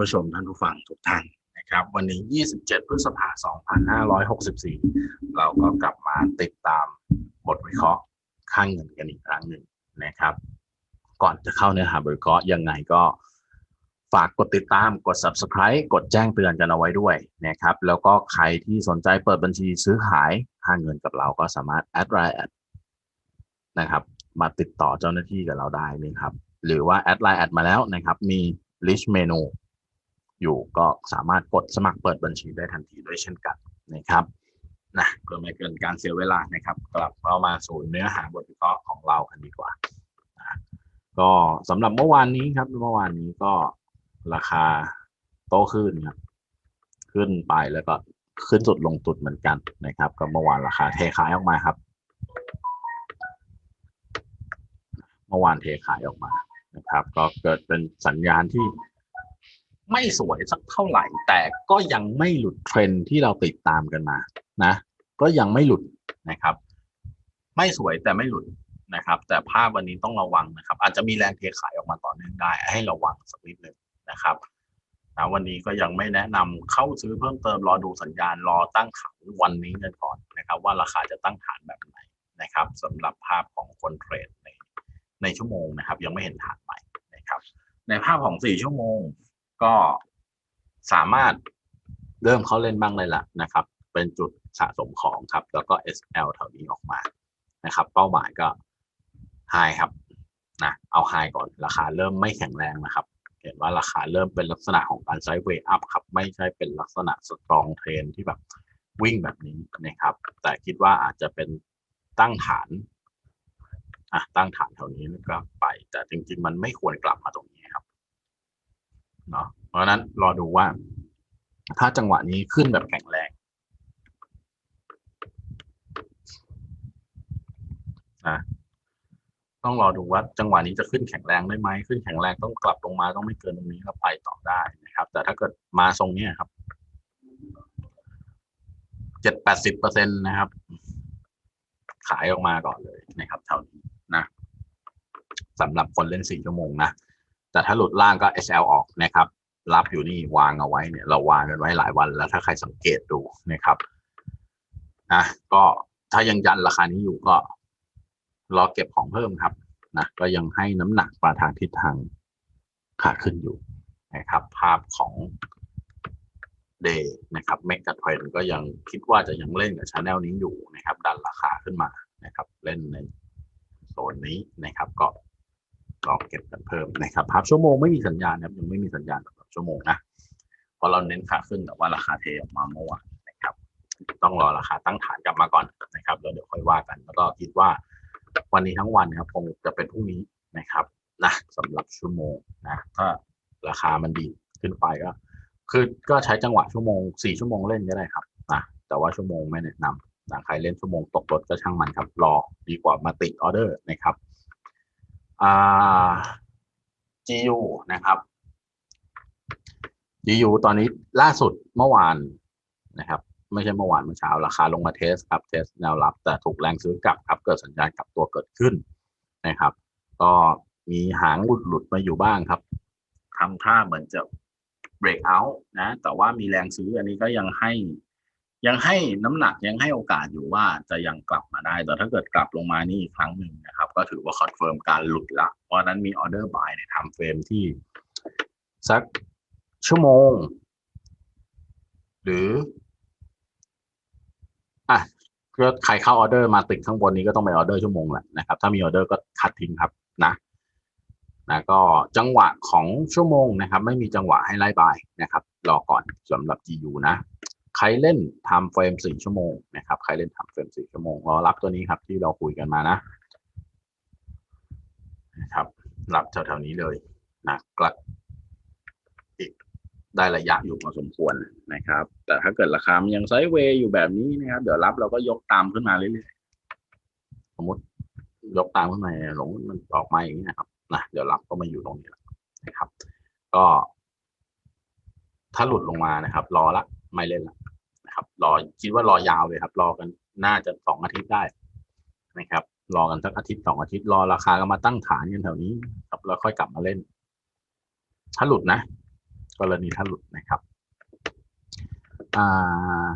ท่านผู้ชมท่านผู้ฟังทุกท่านนะครับ วันนี้ 27 พฤษภาคม 2564 เราก็กลับมาติดตามบทวิเคราะห์ค่างเงินกันอีกครั้งหนึ่งนะครับ ก่อนจะเข้าเนื้อหาบทวิเคราะห์ยังไงก็ฝากกดติดตามกด subscribe กดแจ้งเตือนกันเอาไว้ด้วยนะครับ แล้วก็ใครที่สนใจเปิดบัญชีซื้อขายค่างเงินกับเราก็สามารถ add line add นะครับมาติดต่อเจ้าหน้าที่กับเราได้นะครับ หรือว่าแอดไลน์แอดมาแล้วนะครับ มี list menu อยู่ก็สามารถกดสมัครเปิดบัญชีได้ทันทีด้วยเช่นกันนะครับนะเพื่อไม่เกินการเสียเวลานะครับ กลับเข้ามาสู่เนื้อหาบทวิเคราะห์ของเรากันดีกว่านะก็สำหรับเมื่อวานนี้ครับเมื่อวานนี้ก็ราคาโตขึ้นครับขึ้นไปแล้วก็ขึ้นสุดลงตุดเหมือนกันนะครับ ก็เมื่อวานราคาเทขายออกมาครับ เมื่อวานเทขายออกมานะครับ ก็เกิดเป็นสัญญาณที่ ไม่สวยสักเท่าไหร่ แต่ก็ยังไม่หลุดเทรนที่เราติดตามกันมานะ ก็ยังไม่หลุดนะครับ ไม่สวยแต่ไม่หลุดนะครับ แต่ภาพวันนี้ต้องระวังนะครับ อาจจะมีแรงเทขายออกมาต่อเนื่องได้ ให้ระวังสักนิดหนึ่งนะครับนะวันนี้ก็ยังไม่แนะนำเข้าซื้อเพิ่มเติมรอดูสัญญาณรอตั้งฐานวันนี้กันก่อนนะครับ ว่าราคาจะตั้งฐานแบบไหนนะครับสำหรับภาพของคนเทรดในในชั่วโมงนะครับ ยังไม่เห็นฐานใหม่นะครับ ในภาพของสี่ชั่วโมง ก็สามารถเริ่มเขาเล่นบ้างเลยล่ะนะครับ เป็นจุดสะสมของครับ แล้วก็ SL แถวนี้ออกมานะครับ เป้าหมายก็ High ครับนะเอา High ก่อนราคาเริ่มไม่แข็งแรงนะครับ เห็นว่าราคาเริ่มเป็นลักษณะของการไซด์เวย์อัพครับ ไม่ใช่เป็นลักษณะสตรองเทรนที่แบบวิ่งแบบนี้นะครับ แต่คิดว่าอาจจะเป็นตั้งฐานอะตั้งฐานแถวนี้แล้วก็ไป แต่จริง ๆ มันไม่ควรกลับมาตรงนี้ เนาะเพราะฉะนั้นรอดูว่า ถ้าจังหวะนี้ขึ้นแบบแข็งแรงนะต้องรอดูว่าจังหวะนี้จะขึ้นแข็งแรงได้ไหมขึ้นแข็งแรงต้องกลับลงมาต้องไม่เกินตรงนี้แล้วไปต่อได้นะครับ แต่ถ้าเกิดมาทรงนี้ครับเจ็ดแปดสิบเปอร์เซ็นตนะครับ ขายออกมาก่อนเลยนะครับเท่านี้นะสำหรับคนเล่นสี่ชั่วโมงนะ แต่ถ้าหลุดล่างก็ SL ออกนะครับ รับอยู่นี่วางเอาไว้เนี่ย เราวางกันไว้หลายวันแล้วถ้าใครสังเกตดูนะครับนะก็ถ้ายังยันราคานี้อยู่ก็ รอเก็บของเพิ่มครับนะก็ยังให้น้ำหนักประทางทิศทางขาขึ้นอยู่นะครับ ภาพของเดย์นะครับเมกะเทรนก็ยังคิดว่าจะยังเล่นกับชาแนลนี้อยู่นะครับ ดันราคาขึ้นมานะครับ เล่นในโซนนี้นะครับก็ รอเก็บกันเพิ่มนะครับภาพชั่วโมงไม่มีสัญญาณนะครับยังไม่มีสัญญาณสำหรับชั่วโมงนะเพราะเราเน้นขาขึ้นแต่ว่าราคาเทออกมาเมื่อวานนะครับ ต้องรอราคาตั้งฐานกลับมาก่อนนะครับแล้วเดี๋ยวค่อยว่ากัน แล้วก็คิดว่าวันนี้ทั้งวันครับคงจะเป็นพรุ่งนี้นะครับนะสำหรับชั่วโมงนะถ้าราคามันดีขึ้นไปก็ คือก็ใช้จังหวะชั่วโมงสี่ชั่วโมงเล่นก็ได้ครับนะแต่ว่าชั่วโมงไม่แนะนำนะใครเล่นชั่วโมงตกรถก็ช่างมันครับ รอดีกว่ามาติดออเดอร์นะครับ GU นะครับ GU ตอนนี้ล่าสุดเมื่อวานนะครับ ไม่ใช่เมื่อวานเมื่อเช้าราคาลงมาเทสครับเทสแนวรับ แต่ถูกแรงซื้อกลับครับ เกิดสัญญาณกลับตัวเกิดขึ้นนะครับ ก็มีหางหลุดหลุดมาอยู่บ้างครับทำท่าเหมือนจะ break out นะ แต่ว่ามีแรงซื้ออันนี้ก็ยังให้ ยังให้น้ำหนักยังให้โอกาสอยู่ว่าจะยังกลับมาได้ แต่ถ้าเกิดกลับลงมานี่อีกครั้งหนึ่งนะครับ ก็ถือว่าคอนเฟิร์มการหลุดละ เพราะฉะนั้นมีออเดอร์บายในไทม์เฟรมที่ สักชั่วโมง หรือ อะก็ใครเข้าออเดอร์มาติดข้างบนนี้ก็ต้องไปออเดอร์ชั่วโมงแหละนะครับ ถ้ามีออเดอร์ก็คัดทิ้งครับนะนะก็จังหวะของชั่วโมงนะครับ ไม่มีจังหวะให้ไล่บายนะครับ รอก่อนสำหรับ GU นะ ใครเล่นทำเฟรมสี่ชั่วโมงนะครับใครเล่นทำเฟรมสี่ชั่วโมงรอรับตัวนี้ครับที่เราคุยกันมานะนะครับรับแถวๆนี้เลยนะกลับอีกได้ระยะอยู่พอสมควรนะครับ แต่ถ้าเกิดราคามันยังไซด์เวย์อยู่แบบนี้นะครับ เดี๋ยวรับเราก็ยกตามขึ้นมาเรื่อยๆสมมติยกตามขึ้นมาหลงมันออกมาอย่างนี้นะครับนะเดี๋ยวรับก็มาอยู่ตรงนี้นะครับ ก็ ถ้าหลุดลงมานะครับ รอละไม่เล่นละ ครับ รอคิดว่ารอยาวเลยครับ รอกันน่าจะสองอาทิตย์ได้นะครับ รอกันสักอาทิตย์สองอาทิตย์รอราคาก็มาตั้งฐานกันแถวนี้ ครับแล้วค่อยกลับมาเล่น ถ้าหลุดนะ กรณีถ้าหลุดนะครับอ่า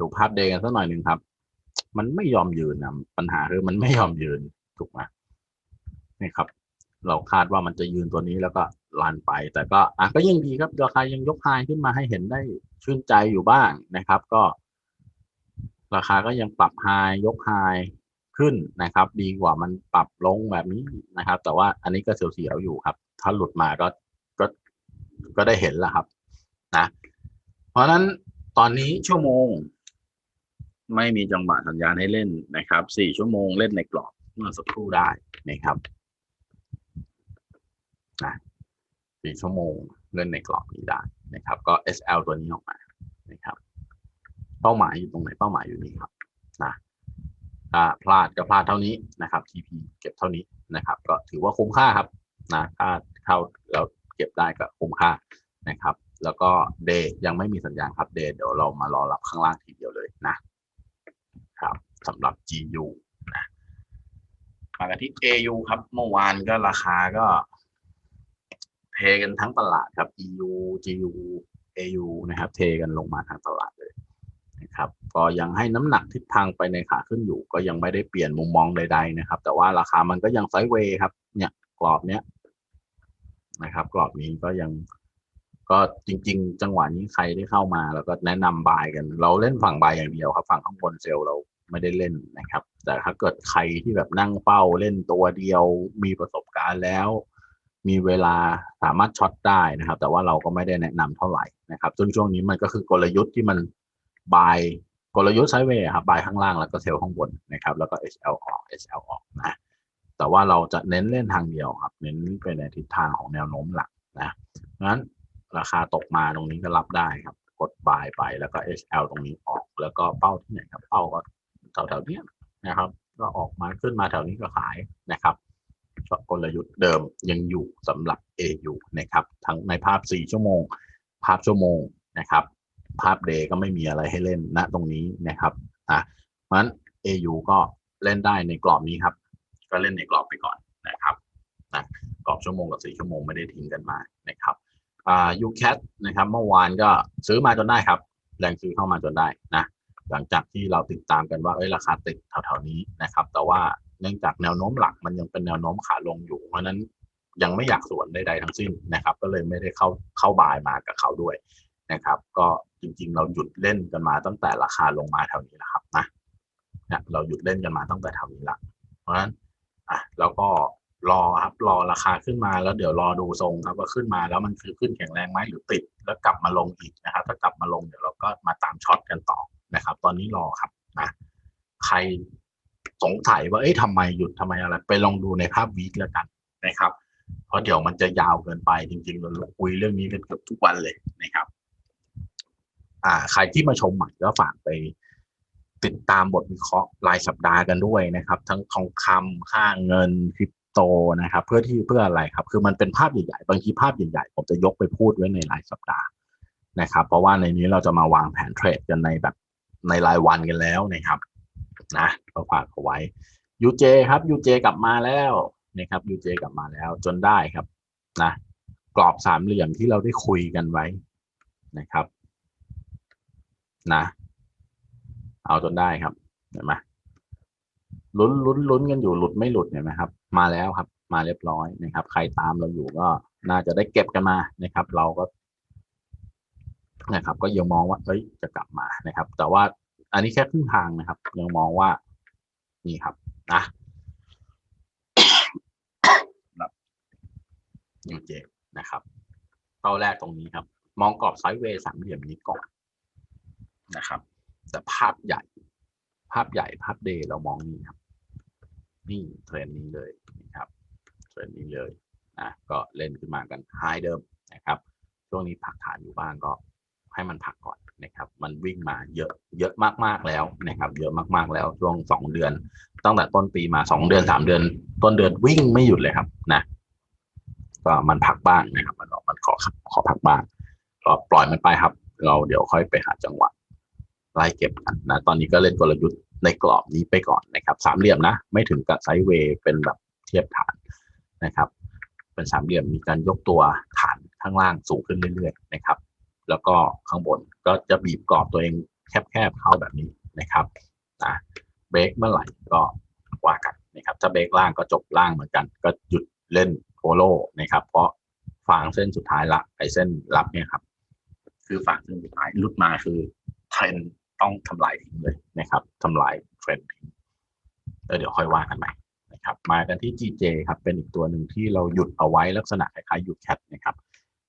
ดูภาพเดย์กันสักหน่อยหนึ่งครับ มันไม่ยอมยืนนะปัญหาคือมันไม่ยอมยืนถูกไหมนี่ครับ เราคาดว่ามันจะยืนตัวนี้แล้วก็ ลันไป แต่ก็อะก็ยังดีครับ ราคายังยกไฮขึ้นมาให้เห็นได้ชื่นใจอยู่บ้างนะครับ ก็ ราคาก็ยังปรับไฮยกไฮขึ้นนะครับ ดีกว่ามันปรับลงแบบนี้นะครับ แต่ว่าอันนี้ก็เสียวๆอยู่ครับ ถ้าหลุดมาก็ก็ก็ได้เห็นแล้วครับ นะ เพราะฉะนั้นตอนนี้ชั่วโมง ไม่มีจังหวะสัญญาณให้เล่นนะครับสี่ชั่วโมงเล่นในกรอบเมื่อสักครู่ได้นะครับนะ สี่ชั่วโมงเล่นในกรอบนี้ได้นะครับ ก็ SL ตัวนี้ออกมานะครับ เป้าหมายอยู่ตรงไหนเป้าหมายอยู่นี่ครับนะถ้าพลาดก็พลาดเท่านี้นะครับ TP เก็บเท่านี้นะครับ ก็ถือว่าคุ้มค่าครับนะถ้าเข้าเราเก็บได้ก็คุ้มค่านะครับ แล้วก็เดย์ยังไม่มีสัญญาณครับเดย์เดี๋ยวเรามารอรับข้างล่างทีเดียวเลยนะครับสำหรับ GU นะมากันที่ AU ครับ เมื่อวานก็ราคาก็ กันทั้งตลาดครับ EU GU AU นะครับ เทกันลงมาทั้งตลาดเลยนะครับ ก็ยังให้น้ำหนักทิศทางไปในขาขึ้นอยู่ ก็ยังไม่ได้เปลี่ยนมุมมองใด ๆ นะครับ แต่ว่าราคามันก็ยังไซด์เวย์ครับ เนี่ยกรอบเนี้ยนะครับ กรอบนี้ก็ยังก็จริง ๆ จังหวะนี้ใครที่เข้ามา แล้วก็แนะนำบายกัน เราเล่นฝั่งบายอย่างเดียวครับ ฝั่งข้างบนเซลล์เราไม่ได้เล่นนะครับ แต่ถ้าเกิดใครที่แบบนั่งเฝ้าเล่นตัวเดียวมีประสบการณ์แล้ว มีเวลาสามารถช็อตได้นะครับ แต่ว่าเราก็ไม่ได้แนะนำเท่าไหร่นะครับซึ่งช่วงนี้มันก็คือกลยุทธ์ที่มันบายกลยุทธ์ไซเวย์ครับบายข้างล่างแล้วก็เซลล์ข้างบนนะครับแล้วก็ HL ออก HL ออกนะแต่ว่าเราจะเน้นเล่นทางเดียวครับเน้นไปในทิศทางของแนวโน้มหลักนะเพราะฉะนั้นราคาตกมาตรงนี้ก็รับได้ครับ กดบายไปแล้วก็ HL ตรงนี้ออก แล้วก็เป้าที่ไหนครับเป้าก็แถวๆเนี้ยนะครับ ก็ออกมาขึ้นมาแถวนี้ก็ขายนะครับ กลยุทธ์เดิมยังอยู่สำหรับ AU นะครับทั้งในภาพ 4 ชั่วโมง ภาพชั่วโมงนะครับภาพเดย์ก็ไม่มีอะไรให้เล่นณตรงนี้นะครับอะเพราะฉะนั้น AU ก็เล่นได้ในกรอบนี้ครับ ก็เล่นในกรอบไปก่อนนะครับนะกรอบชั่วโมงกับสี่ชั่วโมงไม่ได้ทิ้งกันมานะครับอ่า UCAT นะครับ เมื่อวานก็ซื้อมาจนได้ครับ แรงซื้อเข้ามาจนได้นะหลังจากที่เราติดตามกันว่าเอ้ยราคาติดแถวๆนี้นะครับ แต่ว่า เนื่องจากแนวโน้มหลักมันยังเป็นแนวโน้มขาลงอยู่ เพราะนั้นยังไม่อยากสวนใดๆทั้งสิ้นนะครับ ก็เลยไม่ได้เข้าเข้าบายมากับเขาด้วยนะครับ ก็จริงๆ เราหยุดเล่นกันมาตั้งแต่ราคาลงมาแถวนี้นะครับนะนะเราหยุดเล่นกันมาตั้งแต่แถวนี้ละ เพราะฉะนั้นอะแล้วก็รอครับรอราคาขึ้นมาแล้วเดี๋ยวรอดูทรงครับว่าขึ้นมาแล้วมันคือขึ้นแข็งแรงไหมหรือติด แล้วกลับมาลงอีกนะครับ ถ้ากลับมาลงเดี๋ยวเราก็มาตามช็อตกันต่อนะครับ ตอนนี้รอครับนะใคร สงสัยว่าเอ๊ะทำไมหยุดทำไมอะไร ไปลองดูในภาพวีคแล้วกันนะครับ เพราะเดี๋ยวมันจะยาวเกินไปจริงๆเราคุยเรื่องนี้กันเกือบทุกวันเลยนะครับ อ่า ใครที่มาชมใหม่ก็ฝากไปติดตามบทวิเคราะห์รายสัปดาห์กันด้วยนะครับ ทั้งทองคำค่าเงินคริปโตนะครับ เพื่อที่เพื่ออะไรครับ คือมันเป็นภาพใหญ่ๆบางทีภาพใหญ่ๆผมจะยกไปพูดไว้ในรายสัปดาห์นะครับ เพราะว่าในนี้เราจะมาวางแผนเทรดกันในแบบในรายวันกันแล้วนะครับ นะก็ฝากเอาไว้ UJ ครับ UJ กลับมาแล้วนะครับ UJ กลับมาแล้วจนได้ครับนะกรอบสามเหลี่ยมที่เราได้คุยกันไว้นะครับนะเอาจนได้ครับเห็นไหมลุ้นลุ้นลุ้นกันอยู่หลุดไม่หลุดเห็นไหมครับ มาแล้วครับ มาเรียบร้อยนะครับ ใครตามเราอยู่ก็น่าจะได้เก็บกันมานะครับ เราก็นะครับ ก็ยังมองว่าเอ้ยจะกลับมานะครับ แต่ว่า อันนี้แค่ครึ่งทางนะครับ ยังมองว่านี่ครับนะยูเจนะครับเป้าแรกตรงนี้ครับ มองกรอบไซด์เวย์สามเหลี่ยมนี้ก่อนนะครับ แต่ภาพใหญ่ ภาพใหญ่ภาพเดย์เรามองนี่ครับ นี่เทรนนี้เลยนะครับเทรนนี้เลยนะก็เล่นขึ้นมากันไฮเดิมนะครับ ช่วงนี้พักฐานอยู่บ้างก็ให้มันพักก่อน นะครับมันวิ่งมาเยอะเยอะมากๆแล้วนะครับ เยอะมากๆแล้วช่วงสองเดือน ตั้งแต่ต้นปีมาสองเดือนสามเดือน ต้นเดือนวิ่งไม่หยุดเลยครับนะก็มันพักบ้างนะครับ มันมันขอขอพักบ้างก็ปล่อยมันไปครับ เราเดี๋ยวค่อยไปหาจังหวะไล่เก็บกันนะตอนนี้ก็เล่นกลยุทธ์ในกรอบนี้ไปก่อนนะครับ สามเหลี่ยมนะ ไม่ถึงกับไซด์เวย์เป็นแบบเทียบฐานนะครับ เป็นสามเหลี่ยมมีการยกตัวฐานข้างล่างสูงขึ้นเรื่อยๆนะครับ แล้วก็ข้างบนก็จะบีบกรอบตัวเองแคบๆเข้าแบบนี้นะครับนะเบรกเมื่อไหร่ก็ว่ากันนะครับ ถ้าเบรกล่างก็จบล่างเหมือนกัน ก็หยุดเล่นโฟโลนะครับ เพราะฟางเส้นสุดท้ายละไอเส้นรับเนี่ยครับ คือฟางเส้นสุดท้ายลุดมาคือเทรนต้องทำลายทิ้งเลยนะครับทำลายเทรนด์ทิ้งแล้วเดี๋ยวค่อยว่ากันใหม่นะครับ มากันที่ GJ ครับเป็นอีกตัวหนึ่งที่เราหยุดเอาไว้ลักษณะคล้ายๆหยุดแคทนะครับ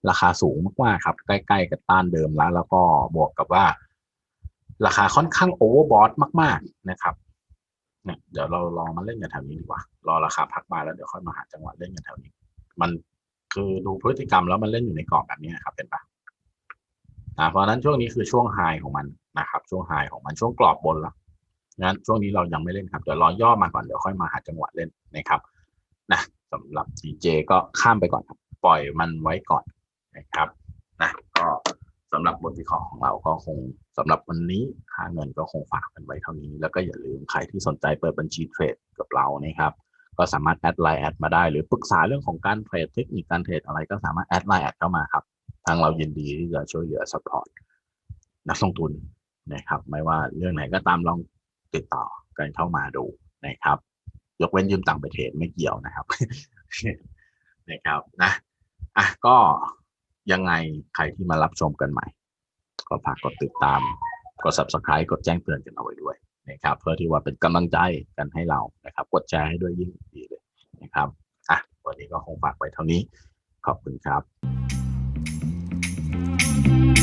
ราคาสูงมากๆครับ ใกล้ ๆ กับต้านเดิมแล้ว แล้วก็บวกกับว่า ราคาค่อนข้างโอเวอร์บอทมาก ๆนะครับเนี่ยเดี๋ยวเราลองมาเล่นกันแถวนี้ดีกว่า รอราคาพักมาแล้วเดี๋ยวค่อยมาหาจังหวะเล่นกันแถวนี้ มันคือดูพฤติกรรมแล้วมันเล่นอยู่ในกรอบแบบนี้ครับเป็นปะนะเพราะนั้นช่วงนี้คือช่วงไฮของมันนะครับ ช่วงไฮของมันช่วงกรอบบนแล้วงั้นช่วงนี้เรายังไม่เล่นครับเดี๋ยวรอย่อมาก่อนเดี๋ยวค่อยมาหาจังหวะเล่นนะครับนะสำหรับ DJ ก็ข้ามไปก่อนครับ ปล่อยมันไว้ก่อน นะครับนะก็สำหรับบทวิเคราะห์ของเราก็คงสำหรับวันนี้ค่าเงินก็คงฝากกันไว้เท่านี้ แล้วก็อย่าลืมใครที่สนใจเปิดบัญชีเทรดกับเรานะครับก็สามารถแอดไลน์แอดมาได้หรือปรึกษาเรื่องของการเทรดเทคนิคการเทรดอะไรก็สามารถแอดไลน์แอดเข้ามาครับ ทางเรายินดีที่จะช่วยเหลือสปอร์ตนักลงทุนนะครับ ไม่ว่าเรื่องไหนก็ตามลองติดต่อกันเข้ามาดูนะครับ ยกเว้นยืมตังค์ไปเทรดไม่เกี่ยวนะครับนะครับนะอะก็ ยังไงใครที่มารับชมกันใหม่ ก็ฝากกดติดตาม กด subscribe กดแจ้งเตือนกันเอาไว้ด้วยนะครับเพื่อที่ว่าเป็นกำลังใจกันให้เรานะครับ กดแชร์ให้ด้วยยิ่งดีเลยนะครับอะวันนี้ก็คงฝากไปเท่านี้ขอบคุณครับ thank you